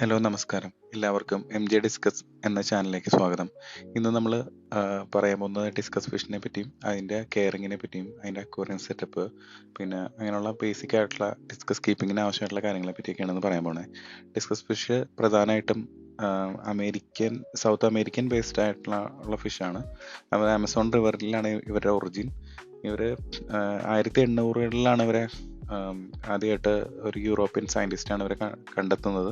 Hello നമസ്കാരം. എല്ലാവർക്കും M J discuss എന്ന ചാനലിലേക്ക് സ്വാഗതം. ഇന്ന് നമ്മൾ പറയാൻ പോകുന്നത് ഡിസ്കസ് ഫിഷിനെ പറ്റിയും അതിന്റെ കെയറിങ്ങിനെ പറ്റിയും അതിന്റെ അക്വറിയം സെറ്റപ്പ് പിന്നെ അങ്ങനെയുള്ള ബേസിക് ആയിട്ടുള്ള ഡിസ്കസ് കീപ്പിങ്ങിന് ആവശ്യമായിട്ടുള്ള കാര്യങ്ങളെ പറ്റിയൊക്കെയാണ് പറയാൻ പോകുന്നത്. ഡിസ്കസ് ഫിഷ് പ്രധാനമായിട്ടും അമേരിക്കൻ സൗത്ത് അമേരിക്കൻ ബേസ്ഡ് ആയിട്ടുള്ള ഉള്ള ഫിഷാണ് ആമസോൺ റിവറിലാണ് ഇവരുടെ ഒറിജിൻ ഇവർ ആയിരത്തി എണ്ണൂറുകളിലാണ് ഇവരെ ആദ്യമായിട്ട് ഒരു യൂറോപ്യൻ സയന്റിസ്റ്റാണ് ഇവരെ കണ്ടെത്തുന്നത്.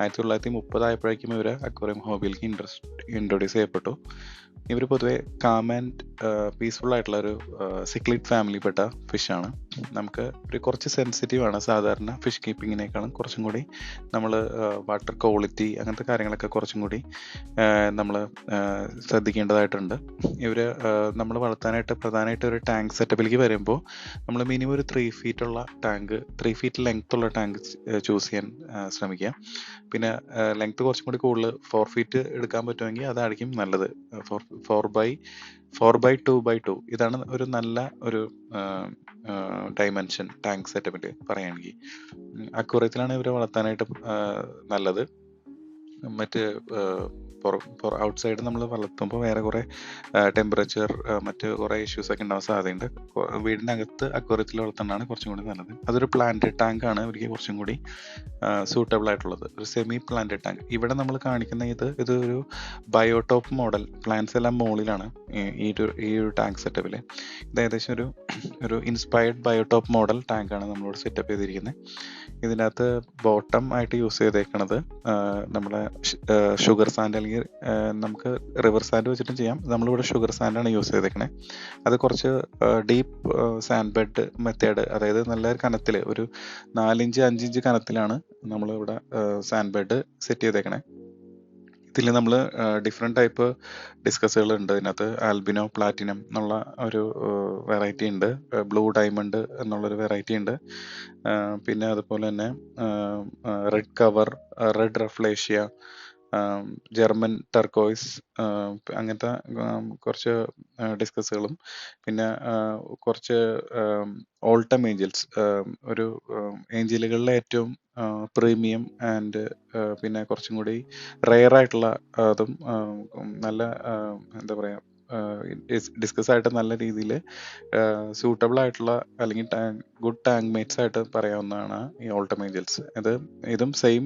ആയിരത്തി തൊള്ളായിരത്തി മുപ്പതായപ്പോഴേക്കും ഇവർ അക്വേറിയം ഹോബിയിലേക്ക് ഇൻട്രസ്റ്റ് ഇൻട്രൊഡ്യൂസ് ചെയ്യപ്പെട്ടു. ഇവർ പൊതുവെ കാം ആൻഡ് പീസ്ഫുൾ ആയിട്ടുള്ള ഒരു സിക്ലിഡ് ഫാമിലിപ്പെട്ട ഫിഷാണ് നമുക്ക് ഒരു കുറച്ച് സെൻസിറ്റീവ് ആണ്. സാധാരണ ഫിഷ് കീപ്പിങ്ങിനേക്കാളും കുറച്ചും കൂടി നമ്മൾ വാട്ടർ ക്വാളിറ്റി അങ്ങനത്തെ കാര്യങ്ങളൊക്കെ കുറച്ചും കൂടി നമ്മൾ ശ്രദ്ധിക്കേണ്ടതായിട്ടുണ്ട്. ഇവർ നമ്മൾ വളർത്താനായിട്ട് പ്രധാനമായിട്ട് ഒരു ടാങ്ക് സെറ്റപ്പിലേക്ക് വരുമ്പോൾ നമ്മൾ മിനിമം ഒരു ത്രീ ഫീറ്റുള്ള ടാങ്ക് ത്രീ ഫീറ്റ് ലെങ്ത് ഉള്ള ടാങ്ക് ചൂസ് ചെയ്യാൻ ശ്രമിക്കുക. പിന്നെ ലെങ്ത് കുറച്ചും കൂടി കൂടുതൽ ഫോർ ഫീറ്റ് എടുക്കാൻ പറ്റുമെങ്കിൽ അതായിരിക്കും നല്ലത്. Four four by four by two by two ഇതാണ് ഒരു നല്ല ഒരു ഡൈമെൻഷൻ ടാങ്ക് സെറ്റപ്പിൽ പറയുകയാണെങ്കിൽ അക്കുറത്തിലാണ് ഇവരെ വളർത്താനായിട്ട് നല്ലത്. മറ്റ് ഔട്ട്സൈഡ് നമ്മൾ വളർത്തുമ്പോൾ വേറെ കുറെ ടെമ്പറേച്ചർ മറ്റ് കുറെ ഇഷ്യൂസ് ഒക്കെ ഉണ്ടാവാൻ സാധ്യതയുണ്ട്. വീടിന്റെ അകത്ത് അക്വറിയത്തിൽ വളർത്തുന്നതാണ് കുറച്ചും കൂടി നല്ലത്. അതൊരു പ്ലാന്റ് ടാങ്ക് ആണ് അവർക്ക് കുറച്ചും കൂടി സൂട്ടബിൾ ആയിട്ടുള്ളത്. ഒരു സെമി പ്ലാന്റ് ടാങ്ക് ഇവിടെ നമ്മൾ കാണിക്കുന്ന ഇത് ഇത് ഒരു ബയോടോപ്പ് മോഡൽ പ്ലാന്റ്സ് എല്ലാം മുകളിലാണ് ഈ- ഈ ഒരു ഈ ഒരു ടാങ്ക് സെറ്റപ്പിൽ ഇത് ഏകദേശം ഒരു ഒരു ഇൻസ്പയർഡ് ബയോടോപ്പ് മോഡൽ ടാങ്ക് ആണ് നമ്മളോട് സെറ്റപ്പ് ചെയ്തിരിക്കുന്നത് ഇതിനകത്ത് ബോട്ടം ആയിട്ട് യൂസ് ചെയ്തേക്കണത് നമ്മുടെ ഷുഗർ സാൻഡ് അല്ലെങ്കിൽ നമുക്ക് റിവർ സാൻഡ് വെച്ചിട്ടും ചെയ്യാം. നമ്മളിവിടെ ഷുഗർ സാൻഡാണ് യൂസ് ചെയ്തേക്കണേ. അത് കുറച്ച് ഡീപ്പ് സാൻഡ് ബെഡ് മെത്തേഡ് അതായത് നല്ല കനത്തിൽ ഒരു നാലിഞ്ച് അഞ്ചിഞ്ച് കനത്തിലാണ് നമ്മളിവിടെ സാൻഡ് ബെഡ് സെറ്റ് ചെയ്തേക്കണേ. ഇതിൽ നമ്മൾ ഡിഫറെന്റ് ടൈപ്പ് ഡിസ്കസുകൾ ഉണ്ട്. ഇതിനകത്ത് ആൽബിനോ പ്ലാറ്റിനം എന്നുള്ള ഒരു വെറൈറ്റി ഉണ്ട്. ബ്ലൂ ഡയമണ്ട് എന്നുള്ളൊരു വെറൈറ്റി ഉണ്ട്. പിന്നെ അതുപോലെ തന്നെ red cover red rafflesia German turquoise അങ്ങനത്തെ കുറച്ച് ഡിസ്കസുകളും. പിന്നെ കുറച്ച് ഓൾട്ടം ഏഞ്ചൽസ് ഒരു ഏഞ്ചലുകളിലെ ഏറ്റവും പ്രീമിയം ആൻഡ് പിന്നെ കുറച്ചും കൂടി റെയർ ആയിട്ടുള്ള അതും നല്ല എന്താ പറയാ ഡിസ്കസ് ആയിട്ട് നല്ല രീതിയിൽ സൂട്ടബിൾ ആയിട്ടുള്ള അല്ലെങ്കിൽ ഗുഡ് ടാങ്ക് മേറ്റ്സ് ആയിട്ട് പറയാവുന്നതാണ് ഈ ഓൾട്ടം ഏഞ്ചൽസ് ഇത് ഇതും സെയിം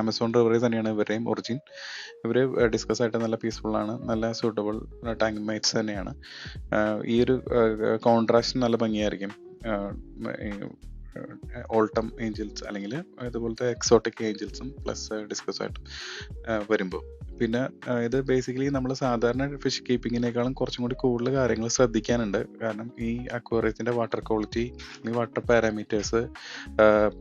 ആമസോൺ റിവറി തന്നെയാണ് ഇവരുടെയും ഒറിജിൻ ഇവർ ഡിസ്കസ് ആയിട്ട് നല്ല പീസ്ഫുൾ ആണ് നല്ല സൂട്ടബിൾ ടാങ്ക് മേറ്റ്സ് തന്നെയാണ്. ഈ ഒരു കോൺട്രാസ്റ്റ് നല്ല ഭംഗിയായിരിക്കും. ഓൾട്ടം ഏഞ്ചൽസ് അല്ലെങ്കിൽ ഇതുപോലത്തെ എക്സോട്ടിക് ഏഞ്ചൽസും പ്ലസ് ഡിസ്കസ് ആയിട്ട് വരുമ്പോൾ പിന്നെ ഇത് ബേസിക്കലി നമ്മൾ സാധാരണ ഫിഷ് കീപ്പിങ്ങിനേക്കാളും കുറച്ചും കൂടി കൂടുതൽ കാര്യങ്ങൾ ശ്രദ്ധിക്കാനുണ്ട്. കാരണം ഈ അക്വേറിയത്തിന്റെ വാട്ടർ ക്വാളിറ്റി ഈ വാട്ടർ പാരാമീറ്റേഴ്സ്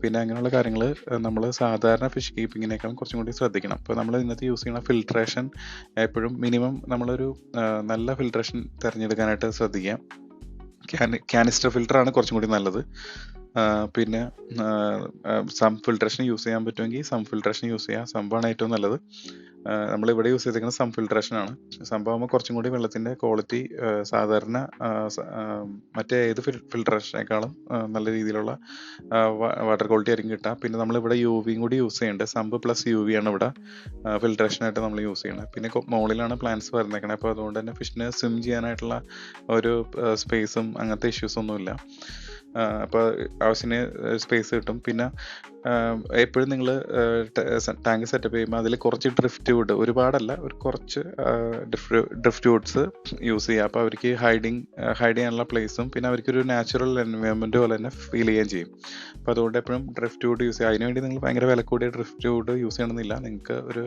പിന്നെ അങ്ങനെയുള്ള കാര്യങ്ങൾ നമ്മൾ സാധാരണ ഫിഷ് കീപ്പിങ്ങിനേക്കാളും കുറച്ചും കൂടി ശ്രദ്ധിക്കണം. ഇപ്പോൾ നമ്മൾ ഇന്നത്തെ യൂസ് ചെയ്യുന്ന ഫിൽട്രേഷൻ എപ്പോഴും മിനിമം നമ്മളൊരു നല്ല ഫിൽട്രേഷൻ തിരഞ്ഞെടുക്കാനായിട്ട് ശ്രദ്ധിക്കാം ക്യാനിസ്റ്റർ ഫിൽറ്റർ ആണ് കുറച്ചും കൂടി നല്ലത്. പിന്നെ സം ഫിൽട്രേഷൻ യൂസ് ചെയ്യാൻ പറ്റുമെങ്കിൽ സം ഫിൽട്രേഷൻ യൂസ് ചെയ്യാം. സംഭവമാണ് ഏറ്റവും നല്ലത്. നമ്മൾ ഇവിടെ യൂസ് ചെയ്തിരിക്കുന്നത് സം ഫിൽട്രേഷൻ ആണ്. സംഭവമാകുമ്പോൾ കുറച്ചും കൂടി വെള്ളത്തിന്റെ ക്വാളിറ്റി സാധാരണ മറ്റേ ഏത് ഫിൽട്രേഷനേക്കാളും നല്ല രീതിയിലുള്ള വാട്ടർ ക്വാളിറ്റി ആയിരിക്കും കിട്ടുക. പിന്നെ നമ്മൾ ഇവിടെ യു വിയും കൂടി യൂസ് ചെയ്യുന്നുണ്ട്. സംബ് പ്ലസ് യു വി ആണ് ഇവിടെ ഫിൽട്രേഷനായിട്ട് നമ്മൾ യൂസ് ചെയ്യുന്നത്. പിന്നെ മുകളിലാണ് പ്ലാന്റ്സ് വരുന്നേക്കണത് അപ്പോൾ അതുകൊണ്ട് തന്നെ ഫിഷിന് സ്വിം ചെയ്യാനായിട്ടുള്ള ഒരു സ്പേസും അങ്ങനത്തെ ഇഷ്യൂസ് ഒന്നുമില്ല. അപ്പോൾ ആവശ്യത്തിന് സ്പേസ് കിട്ടും. പിന്നെ എപ്പോഴും നിങ്ങൾ ടാങ്ക് സെറ്റപ്പ് ചെയ്യുമ്പോൾ അതിൽ കുറച്ച് ഡ്രിഫ്റ്റ് വുഡ് ഒരുപാടല്ല ഒരു കുറച്ച് ഡ്രിഫ്റ്റ് വുഡ്സ് യൂസ് ചെയ്യുക അപ്പോൾ അവർക്ക് ഹൈഡിങ് ഹൈഡ് ചെയ്യാനുള്ള പ്ലേസും പിന്നെ അവർക്കൊരു നാച്ചുറൽ എൻവയോൺമെന്റ് പോലെ തന്നെ ഫീൽ ചെയ്യുകയും ചെയ്യും. അപ്പോൾ അതുകൊണ്ട് എപ്പോഴും ഡ്രിഫ്റ്റ് വുഡ് യൂസ് ചെയ്യുക അതിനുവേണ്ടി നിങ്ങൾ ഭയങ്കര വില കൂടിയ ഡ്രിഫ്റ്റ് വുഡ് യൂസ് ചെയ്യണമെന്നില്ല. നിങ്ങൾക്ക് ഒരു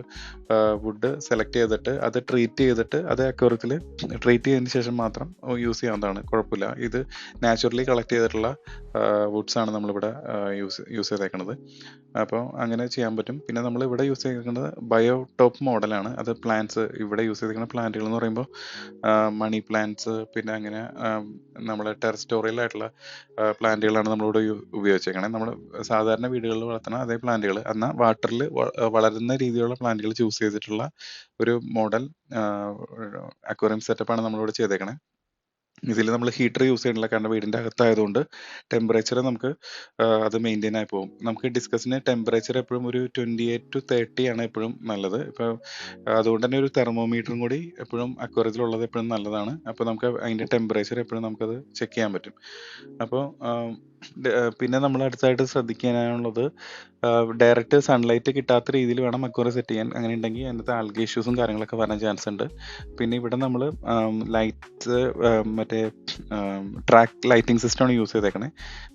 വുഡ് സെലക്ട് ചെയ്തിട്ട് അത് ട്രീറ്റ് ചെയ്തിട്ട് അത് അക്വറത്തിൽ ട്രീറ്റ് ചെയ്തതിന് ശേഷം മാത്രം യൂസ് ചെയ്യാവുന്നതാണ്. കുഴപ്പമില്ല. ഇത് നാച്ചുറലി കളക്ട് ചെയ്തിട്ടുള്ള വുഡ്സ് ആണ് നമ്മളിവിടെ യൂസ് യൂസ് ചെയ്തേക്കുന്നത് അപ്പോൾ അങ്ങനെ ചെയ്യാൻ പറ്റും. പിന്നെ നമ്മൾ ഇവിടെ യൂസ് ചെയ്തേക്കുന്നത് ബയോ ടോപ്പ് മോഡലാണ് അത് പ്ലാന്റ്സ് ഇവിടെ യൂസ് ചെയ്തിരിക്കുന്ന പ്ലാന്റുകൾ എന്ന് പറയുമ്പോൾ മണി പ്ലാന്റ്സ് പിന്നെ അങ്ങനെ നമ്മുടെ ടെറസ്റ്റോറിയലായിട്ടുള്ള പ്ലാന്റുകളാണ് നമ്മളിവിടെ ഉപയോഗിച്ചേക്കണേ. നമ്മൾ സാധാരണ വീടുകളിൽ വളർത്തുന്ന അതേ പ്ലാന്റുകൾ എന്നാൽ വാട്ടറിൽ വളരുന്ന രീതിയിലുള്ള പ്ലാന്റുകൾ ചൂസ് ചെയ്തിട്ടുള്ള ഒരു മോഡൽ അക്വേറിയം സെറ്റപ്പാണ് നമ്മളിവിടെ ചെയ്തേക്കണേ. ഇതിൽ നമ്മൾ ഹീറ്റർ യൂസ് ചെയ്യണില്ല കാരണം വീടിന്റെ അകത്തായതുകൊണ്ട് ടെമ്പറേച്ചർ നമുക്ക് അത് മെയിന്റെയിൻ ആയി പോകും. നമുക്ക് ഡിസ്കസിന് ടെമ്പറേച്ചർ എപ്പോഴും ഒരു ട്വന്റി എയ്റ്റ് ടു തേർട്ടി ആണ് എപ്പോഴും നല്ലത്. ഇപ്പോൾ അതുകൊണ്ട് തന്നെ ഒരു തെർമോമീറ്ററും കൂടി എപ്പോഴും അക്വറേജിലുള്ളത് എപ്പോഴും നല്ലതാണ്. അപ്പോൾ നമുക്ക് അതിന്റെ ടെമ്പറേച്ചർ എപ്പോഴും നമുക്കത് ചെക്ക് ചെയ്യാൻ പറ്റും. അപ്പോൾ പിന്നെ നമ്മൾ അടുത്തായിട്ട് ശ്രദ്ധിക്കാനുള്ളത് ഡയറക്റ്റ് സൺലൈറ്റ് കിട്ടാത്ത രീതിയിൽ വേണം അക്വറി സെറ്റ് ചെയ്യാൻ. അങ്ങനെ ഉണ്ടെങ്കിൽ അതിനകത്ത് ആൽഗ ഇഷ്യൂസും കാര്യങ്ങളൊക്കെ വരാൻ ചാൻസ് ഉണ്ട്. പിന്നെ ഇവിടെ നമ്മൾ ലൈറ്റ്സ് മറ്റേ ട്രാക്ക് ലൈറ്റിംഗ് സിസ്റ്റമാണ് യൂസ് ചെയ്തേക്കണേ.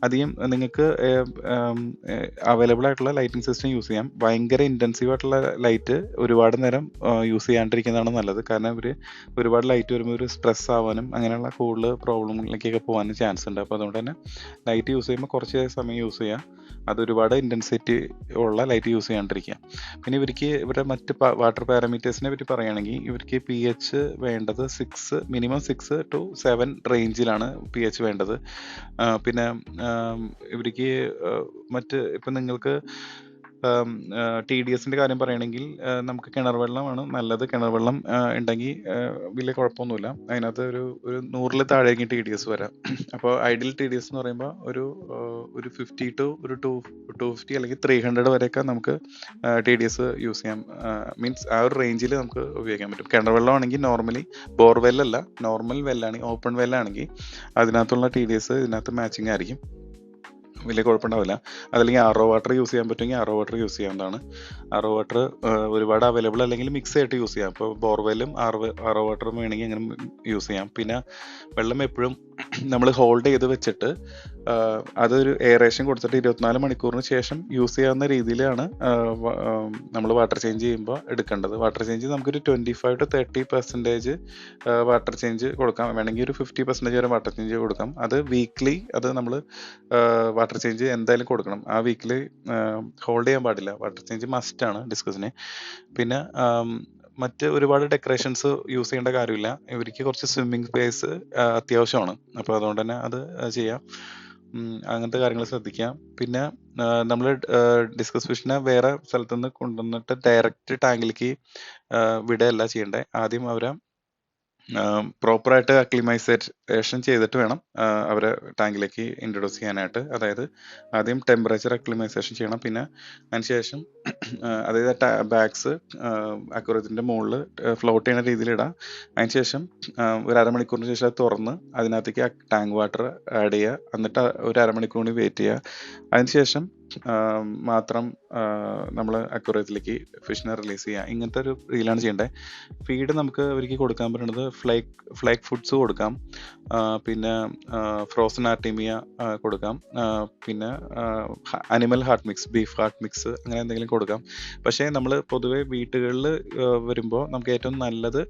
അധികം നിങ്ങൾക്ക് അവൈലബിൾ ആയിട്ടുള്ള ലൈറ്റിംഗ് സിസ്റ്റം യൂസ് ചെയ്യാം. ഭയങ്കര ഇന്റൻസീവ് ആയിട്ടുള്ള ലൈറ്റ് ഒരുപാട് നേരം യൂസ് ചെയ്യാണ്ടിരിക്കുന്നതാണ് നല്ലത്. കാരണം ഇവർ ഒരുപാട് ലൈറ്റ് വരുമ്പോൾ ഒരു സ്ട്രെസ് ആവാനും അങ്ങനെയുള്ള കൂടുതൽ പ്രോബ്ലങ്ങളിലേക്കൊക്കെ പോകാനും ചാൻസ് ഉണ്ട്. അപ്പോൾ അതുകൊണ്ട് തന്നെ ലൈറ്റ് യൂസ് ചെയ്യുമ്പോൾ കുറച്ച് സമയം യൂസ് ചെയ്യാം. അത് ഒരുപാട് ഇന്റൻസിറ്റി ഉള്ള ലൈറ്റ് യൂസ് ചെയ്യാണ്ടിരിക്കുക പിന്നെ ഇവർക്ക് ഇവരുടെ മറ്റ് വാട്ടർ പാരാമീറ്റേഴ്സിനെ പറ്റി പറയുകയാണെങ്കിൽ ഇവർക്ക് പി എച്ച് വേണ്ടത് six minimum six to seven റേഞ്ചിലാണ് പി എച്ച് വേണ്ടത്. പിന്നെ ഇവർക്ക് മറ്റ് ഇപ്പം നിങ്ങൾക്ക് ടി ഡി എസിന്റെ കാര്യം പറയുകയാണെങ്കിൽ നമുക്ക് കിണർ വെള്ളമാണ് നല്ലത്. കിണർ വെള്ളം ഉണ്ടെങ്കിൽ വലിയ കുഴപ്പമൊന്നുമില്ല. അതിനകത്ത് ഒരു ഒരു നൂറിൽ താഴേക്ക് ടി ഡി എസ് വരാം. അപ്പോൾ ഐഡിയൽ ടി ഡി എസ് എന്ന് പറയുമ്പോൾ ഒരു ഒരു ഫിഫ്റ്റി ടു ഒരു ടു ടു ഫിഫ്റ്റി അല്ലെങ്കിൽ ത്രീ ഹൺഡ്രഡ് വരെയൊക്കെ നമുക്ക് ടി ഡി എസ് യൂസ് ചെയ്യാം. മീൻസ് ആ ഒരു റേഞ്ചിൽ നമുക്ക് ഉപയോഗിക്കാൻ പറ്റും. കിണർ വെള്ളമാണെങ്കിൽ നോർമലി ബോർവെല്ലല്ല നോർമൽ വെല്ലാണെങ്കിൽ ഓപ്പൺ വെല്ലാണെങ്കിൽ അതിനകത്തുള്ള ടി ഡി എസ് ഇതിനകത്ത് മാച്ചിങ് ആയിരിക്കും. വലിയ കുഴപ്പമുണ്ടാവില്ല. അതല്ലെങ്കിൽ ആറോ വാട്ടർ യൂസ് ചെയ്യാൻ പറ്റുമെങ്കിൽ ആറോ വാട്ടർ യൂസ് ചെയ്യാവുന്നതാണ് ആറോ വാട്ടർ ഒരുപാട് അവൈലബിൾ അല്ലെങ്കിൽ മിക്സ് ആയിട്ട് യൂസ് ചെയ്യാം. ഇപ്പോൾ ബോർവെല്ലും ആറോ ആറോ വാട്ടറും വേണമെങ്കിൽ അങ്ങനെ യൂസ് ചെയ്യാം. പിന്നെ വെള്ളം എപ്പോഴും നമ്മൾ ഹോൾഡ് ചെയ്ത് വെച്ചിട്ട് അതൊരു എയറേഷൻ കൊടുത്തിട്ട് ഇരുപത്തിനാല് മണിക്കൂറിന് ശേഷം യൂസ് ചെയ്യാവുന്ന രീതിയിലാണ് നമ്മൾ വാട്ടർ ചേഞ്ച് ചെയ്യുമ്പോൾ എടുക്കേണ്ടത്. വാട്ടർ ചേഞ്ച് നമുക്കൊരു twenty five to thirty percentage water change കൊടുക്കാം. വേണമെങ്കിൽ ഒരു ഫിഫ്റ്റി പെർസെന്റേജ് വരെ വാട്ടർ ചേഞ്ച് കൊടുക്കാം. അത് വീക്ക്ലി അത് നമ്മൾ വാട്ടർ ചേഞ്ച് എന്തായാലും കൊടുക്കണം. ആ വീക്കിൽ ഹോൾഡ് ചെയ്യാൻ പാടില്ല. വാട്ടർ ചേഞ്ച് മസ്റ്റാണ് ഡിസ്കസിന് പിന്നെ മറ്റ് ഒരുപാട് ഡെക്കറേഷൻസ് യൂസ് ചെയ്യേണ്ട കാര്യമില്ല. ഇവർക്ക് കുറച്ച് സ്വിമ്മിംഗ് സ്പേസ് അത്യാവശ്യമാണ്. അപ്പോൾ അതുകൊണ്ട് തന്നെ അത് ചെയ്യാം. അങ്ങനത്തെ കാര്യങ്ങൾ ശ്രദ്ധിക്കാം. പിന്നെ നമ്മൾ ഡിസ്കസ് ഫിഷിനെ വേറെ സ്ഥലത്തുനിന്ന് കൊണ്ടുവന്നിട്ട് ഡയറക്റ്റ് ടാങ്കിലേക്ക് വിടുകയല്ല ചെയ്യേണ്ടത് ആദ്യം അവരെ പ്രോപ്പറായിട്ട് അക്ലിമൈസേഷൻ ചെയ്തിട്ട് വേണം അവരെ ടാങ്കിലേക്ക് ഇൻട്രൊഡ്യൂസ് ചെയ്യാനായിട്ട്. അതായത് ആദ്യം ടെമ്പറേച്ചർ അക്ലിമൈസേഷൻ ചെയ്യണം. പിന്നെ അതിനുശേഷം അതായത് ബാഗ്സ് അക്വറത്തിന്റെ മുകളിൽ ഫ്ലോട്ട് ചെയ്യുന്ന രീതിയിൽ ഇടാം അതിനുശേഷം ഒരു അരമണിക്കൂറിന് ശേഷം അത് തുറന്ന് അതിനകത്തേക്ക് ടാങ്ക് വാട്ടർ ആഡ് ചെയ്യുക. എന്നിട്ട് ഒരു അരമണിക്കൂർ കൂടി വെയിറ്റ് ചെയ്യുക അതിനുശേഷം മാത്രം നമ്മൾ അക്വറിയത്തിലേക്ക് ഫിഷിനെ റിലീസ് ചെയ്യുക ഇങ്ങനത്തെ ഒരു രീതിയിലാണ് ചെയ്യേണ്ടത് ഫീഡ് നമുക്ക് അവർക്ക് കൊടുക്കാൻ പറ്റുന്നത് ഫ്ലേക്ക് ഫ്ലേക്ക് ഫുഡ്സ് കൊടുക്കാം. പിന്നെ ഫ്രോസൺ ആർട്ടിമിയ കൊടുക്കാം. പിന്നെ animal heart mix beef heart mix അങ്ങനെ എന്തെങ്കിലും കൊടുക്കാം. പക്ഷേ നമ്മൾ പൊതുവേ വീട്ടുകളിൽ വരുമ്പോൾ നമുക്ക് ഏറ്റവും നല്ലത്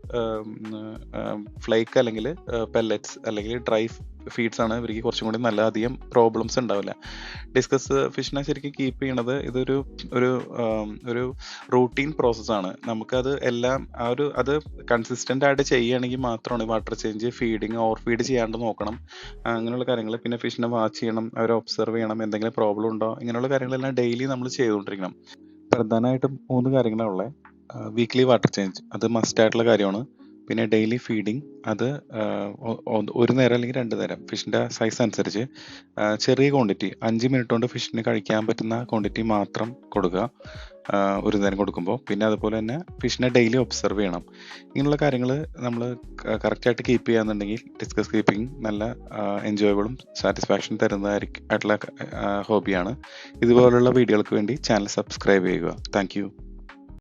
ഫ്ലേക്ക് അല്ലെങ്കിൽ പെല്ലറ്റ്സ് അല്ലെങ്കിൽ ഡ്രൈ ഫീഡ്സ് ആണ്. ഇവർക്ക് കുറച്ചും കൂടി നല്ല അധികം പ്രോബ്ലംസ് ഉണ്ടാവില്ല. ഡിസ്കസ് ഫിഷിനെ ശരിക്കും കീപ്പ് ചെയ്യണത് ഇതൊരു ഒരു ഒരു റൂട്ടീൻ പ്രോസസ്സാണ് നമുക്കത് എല്ലാം ആ ഒരു അത് കൺസിസ്റ്റന്റ് ആയിട്ട് ചെയ്യുകയാണെങ്കിൽ മാത്രമാണ് water change feeding over feed ചെയ്യാണ്ട് നോക്കണം. അങ്ങനെയുള്ള കാര്യങ്ങൾ. പിന്നെ ഫിഷിനെ വാച്ച് ചെയ്യണം അവരെ ഒബ്സർവ് ചെയ്യണം എന്തെങ്കിലും പ്രോബ്ലം ഉണ്ടോ ഇങ്ങനെയുള്ള കാര്യങ്ങളെല്ലാം ഡെയിലി നമ്മൾ ചെയ്തുകൊണ്ടിരിക്കണം. പ്രധാനമായിട്ടും മൂന്ന് കാര്യങ്ങളാണ് ഉള്ളത്. വീക്ക്ലി വാട്ടർ ചേഞ്ച് അത് മസ്റ്റ് ആയിട്ടുള്ള കാര്യമാണ്. പിന്നെ ഡെയിലി ഫീഡിങ് അത് ഒരു നേരം അല്ലെങ്കിൽ രണ്ട് നേരം ഫിഷിന്റെ സൈസ് അനുസരിച്ച് ചെറിയ ക്വാണ്ടിറ്റി അഞ്ച് മിനിറ്റ് കൊണ്ട് ഫിഷിന് കഴിക്കാൻ പറ്റുന്ന ക്വാണ്ടിറ്റി മാത്രം കൊടുക്കുക ഒരു നേരം കൊടുക്കുമ്പോൾ. പിന്നെ അതുപോലെ തന്നെ ഫിഷിനെ ഡെയിലി ഒബ്സർവ് ചെയ്യണം. ഇങ്ങനെയുള്ള കാര്യങ്ങൾ നമ്മൾ കറക്റ്റായിട്ട് കീപ്പ് ചെയ്യാന്നുണ്ടെങ്കിൽ ഡിസ്കസ് കീപ്പിംഗ് നല്ല എൻജോയബിളും സാറ്റിസ്ഫാക്ഷൻ തരുന്നതായിരിക്കും ആയിട്ടുള്ള ഹോബിയാണ് ഇതുപോലുള്ള വീഡിയോകൾക്ക് വേണ്ടി ചാനൽ സബ്സ്ക്രൈബ് ചെയ്യുക. താങ്ക്